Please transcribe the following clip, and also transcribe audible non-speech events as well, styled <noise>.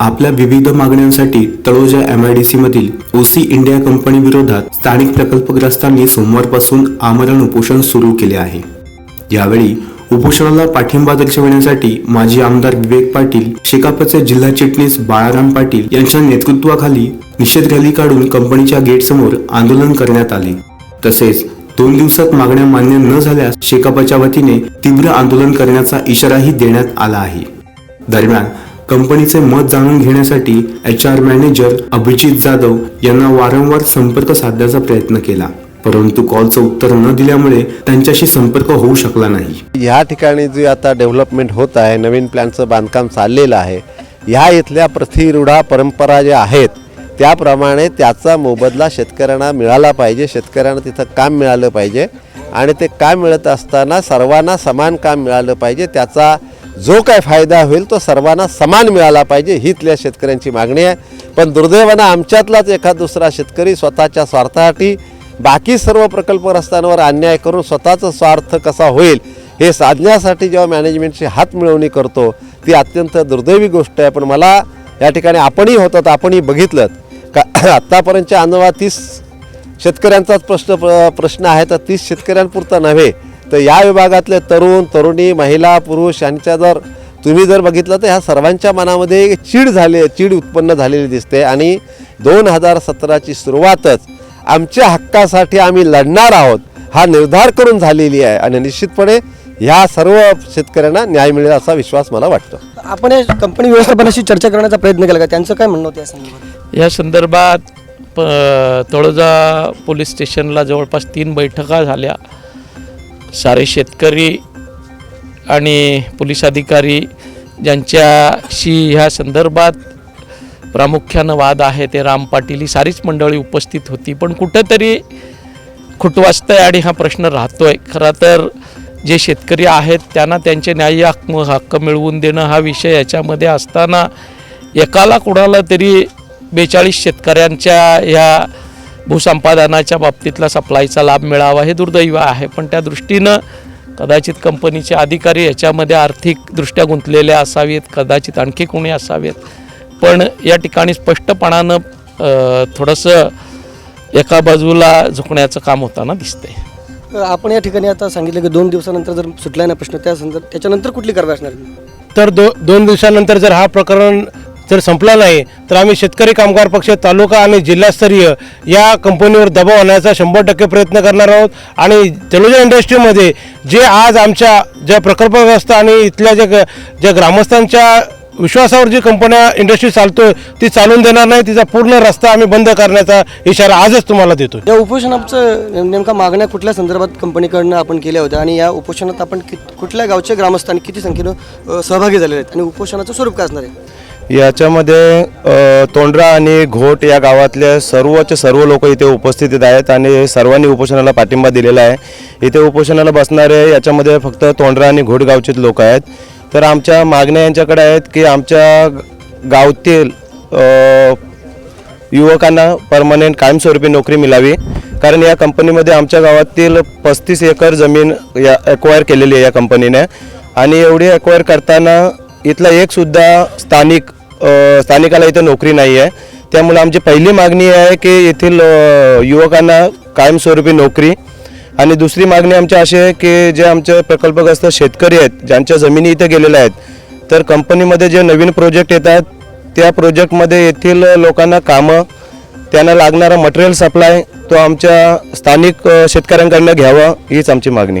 आपल्या विविध मागण्यांसाठी Taloja M I D C मधील ओसी इंडिया कंपनी विरोधात स्थानिक प्रकल्पग्रस्तांनी सोमवारपासून आमरण उपोषण सुरू केले आहे. यावेळी उपोषणाला पाठिंबा दर्शविण्यासाठी माजी आमदार विवेक पाटील शेकापचे जिल्हा चिटणीस बाळाराम पाटील यांच्या नेतृत्वाखाली निषेध रॅली काढून कंपनीच्या गेटसमोर आंदोलन करण्यात आले. तसेच दोन दिवसात मागण्या मान्य न झाल्यास शेकापच्या वतीने तीव्र आंदोलन करण्याचा इशाराही देण्यात आला आहे. दरम्यान कंपनीचे मत जाणून घेण्यासाठी H R manager Abhijit Jadhav यांना वारंवार संपर्क साधण्याचा प्रयत्न केला. परंतु कॉलचं उत्तर न दिल्यामुळे त्यांच्याशी संपर्क होऊ शकला नाही. या ठिकाणी जे आता डेव्हलपमेंट होत आहे नवीन प्लॅनचं बांधकाम चाललेलं आहे ह्या इथल्या प्रतिरूढा परंपरा ज्या आहेत त्याप्रमाणे त्याचा मोबदला शेतकऱ्यांना मिळाला पाहिजे शेतकऱ्यांना तिथं काम मिळालं पाहिजे आणि ते काम मिळत असताना सर्वांना समान काम मिळालं पाहिजे त्याचा जो काय फायदा होईल तो सर्वांना समान मिळाला पाहिजे ही इथल्या शेतकऱ्यांची मागणी आहे. पण दुर्दैवानं आमच्यातलाच एखाद दुसरा शेतकरी स्वतःच्या स्वार्थासाठी बाकी सर्व प्रकल्पग्रस्तांवर अन्याय करून स्वतःचा स्वार्थ कसा होईल हे साधण्यासाठी जेव्हा मॅनेजमेंटची हात मिळवणी करतो ती अत्यंत दुर्दैवी गोष्ट आहे. पण मला या ठिकाणी आपणही होतात आपणही बघितलं का <clears throat> आत्तापर्यंतच्या अनुभवात तीस शेतकऱ्यांचाच प्रश्न प्र- प्रश्न आहे तर तीस शेतकऱ्यांपुरता नव्हे. तर या विभागातले तरुण तरुणी महिला पुरुष यांच्या जर तुम्ही जर बघितलं तर ह्या सर्वांच्या मनामध्ये एक चीड झाली चीड उत्पन्न झालेली दिसते. आणि दोन हजार सतराची सुरुवातच आमच्या हक्कासाठी आम्ही लढणार आहोत हा निर्धार करून झालेली आहे. आणि निश्चितपणे ह्या सर्व शेतकऱ्यांना न्याय मिळेल असा विश्वास मला वाटतो. आपण या कंपनी व्यवस्थापनाशी चर्चा करण्याचा प्रयत्न केला का? त्यांचं काय म्हणणं होतं या संदर्भात? या संदर्भात प तळोजा पोलीस स्टेशनला जवळपास तीन बैठका झाल्या. सारे शेतकरी आणि पोलीस अधिकारी ज्यांच्याशी ह्या संदर्भात प्रामुख्यानं वाद आहे ते राम पाटील ही सारीच मंडळी उपस्थित होती. पण कुठंतरी खुट आहे आणि हा प्रश्न राहतोय. खरं तर जे शेतकरी आहेत त्यांना त्यांचे न्याय्य हक्क हक्क मिळवून देणं हा विषय याच्यामध्ये असताना एकाला कुणाला तरी बेचाळीस शेतकऱ्यांच्या ह्या भूसंपादनाच्या बाबतीतला सप्लायचा लाभ मिळावा हे दुर्दैव आहे. पण त्या दृष्टीनं कदाचित कंपनीचे अधिकारी याच्यामध्ये आर्थिकदृष्ट्या गुंतलेले असावेत कदाचित आणखी कोणी असावेत. पण या ठिकाणी स्पष्टपणानं थोडंसं एका बाजूला झुकण्याचं काम होताना दिसतंय. आपण या ठिकाणी आता सांगितलं की दोन दिवसानंतर जर सुटला नाही प्रश्न त्या संदर्भात त्याच्यानंतर कुठली कारवाई असणार? तर दो दोन दिवसानंतर जर हा प्रकरण जर संपला नाही तर आम्ही शेतकरी कामगार पक्ष तालुका आणि जिल्हास्तरीय या कंपनीवर दबाव आणण्याचा शंभर टक्के प्रयत्न करणार आहोत. आणि जलोजा इंडस्ट्रीमध्ये जे आज आमच्या ज्या प्रकल्पग्रस्त आणि इथल्या ज्या ज्या ग्रामस्थांच्या विश्वासावर जी कंपन्या इंडस्ट्री चालतोय ती चालून देणार नाही. तिचा पूर्ण रस्ता आम्ही बंद करण्याचा इशारा आजच तुम्हाला देतो या उपोषणाचं नेमका मागण्या कुठल्या संदर्भात कंपनीकडनं आपण केल्या होत्या? आणि या उपोषणात आपण कुठल्या गावचे ग्रामस्थान किती संख्येनं सहभागी झालेले आहेत? आणि उपोषणाचं स्वरूप काय असणार आहे? याच्यामध्ये तोंड्रा तोंडरा आणि घोट या गावातल्या सर्वच सर्व लोक इथे उपस्थित आहेत आणि सर्वांनी उपोषणाला पाठिंबा दिलेला आहे. इथे उपोषणाला बसणारे याच्यामध्ये फक्त तोंडरा आणि घोट गावचेच लोक आहेत. तर आमच्या मागण्या यांच्याकडे आहेत की आमच्या गावातील युवकांना परमनंट कायमस्वरूपी नोकरी मिळावी. कारण या कंपनीमध्ये आमच्या गावातील पस्तीस एकर जमीन या ॲक्वायर केलेली आहे या कंपनीने. आणि एवढी ॲक्वायर करताना इथला एकसुद्धा स्थानिक स्थानिकाला इथं नोकरी नाही आहे. त्यामुळे आमची पहिली मागणी आहे की येथील युवकांना कायमस्वरूपी नोकरी. आणि दुसरी मागणी आमची अशी आहे की जे आमचे प्रकल्पग्रस्त शेतकरी आहेत ज्यांच्या जमिनी इथे गेलेल्या आहेत तर कंपनीमध्ये जे नवीन प्रोजेक्ट येतात त्या प्रोजेक्टमध्ये येथील लोकांना कामं त्यांना लागणारा मटेरियल सप्लाय तो आमच्या स्थानिक शेतकऱ्यांकडनं घ्यावा हीच आमची मागणी.